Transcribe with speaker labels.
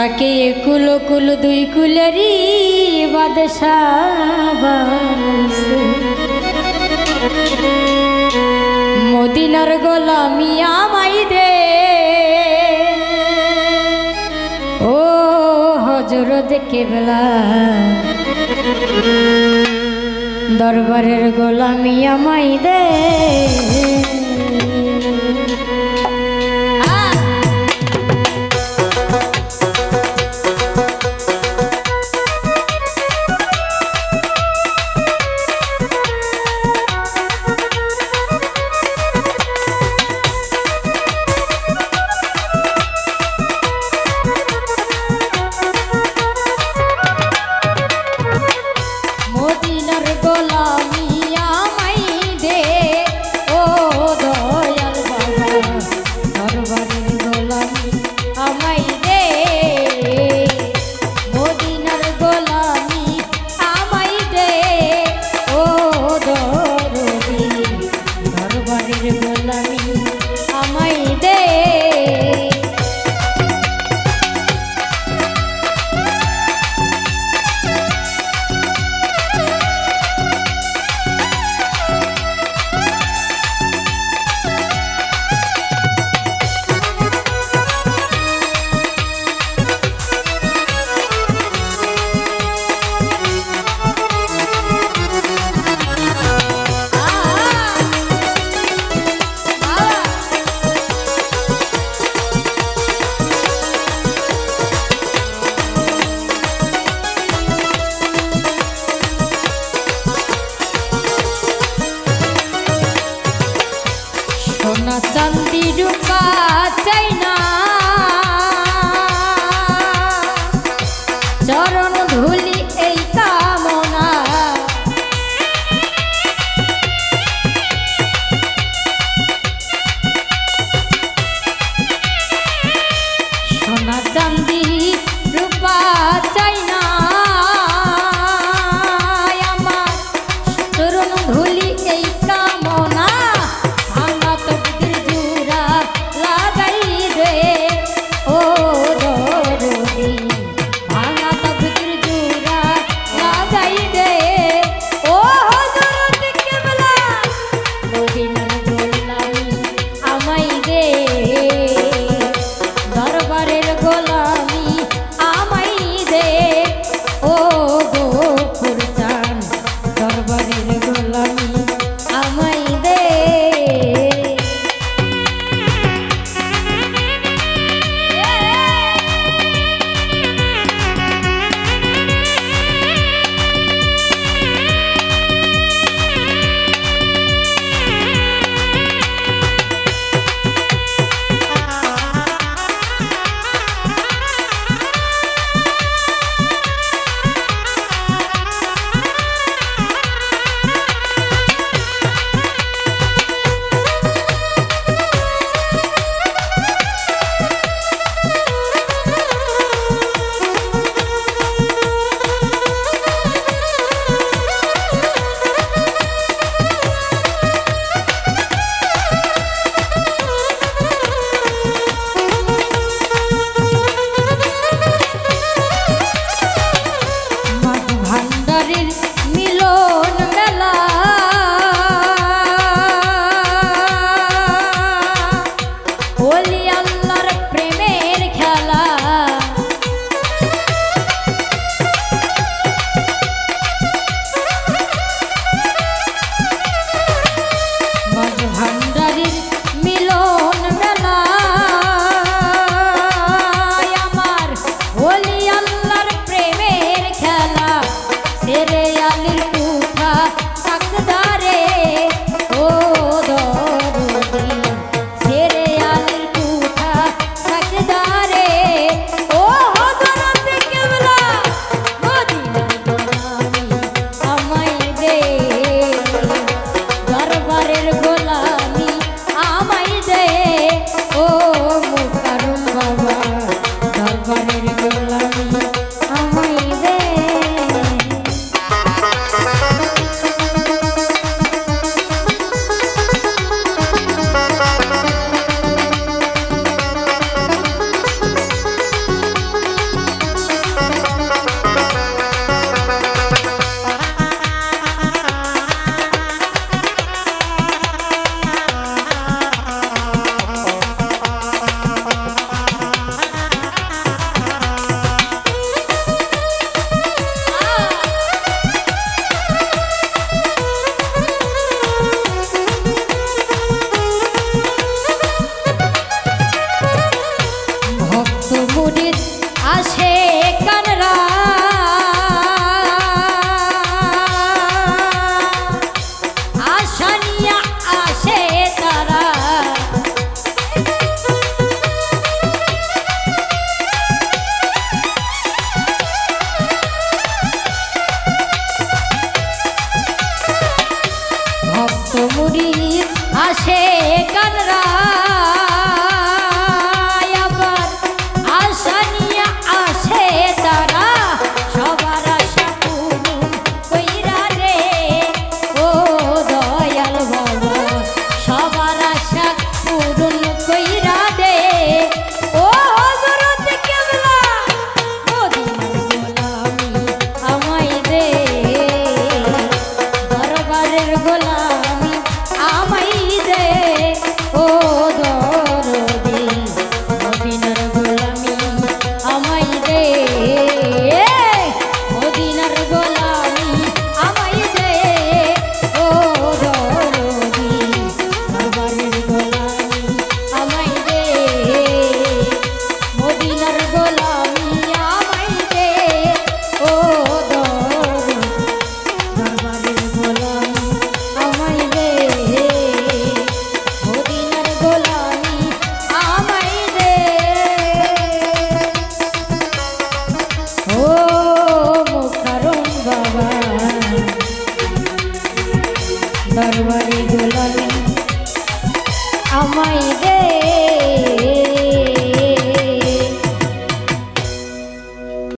Speaker 1: তাকে কুলো কুলো, দুই বাদশাবাসে মদিনার গোলামি আমাই দে। ও হজরত কেবলা, দরবারের গোলামি আমাই দে। 谢谢。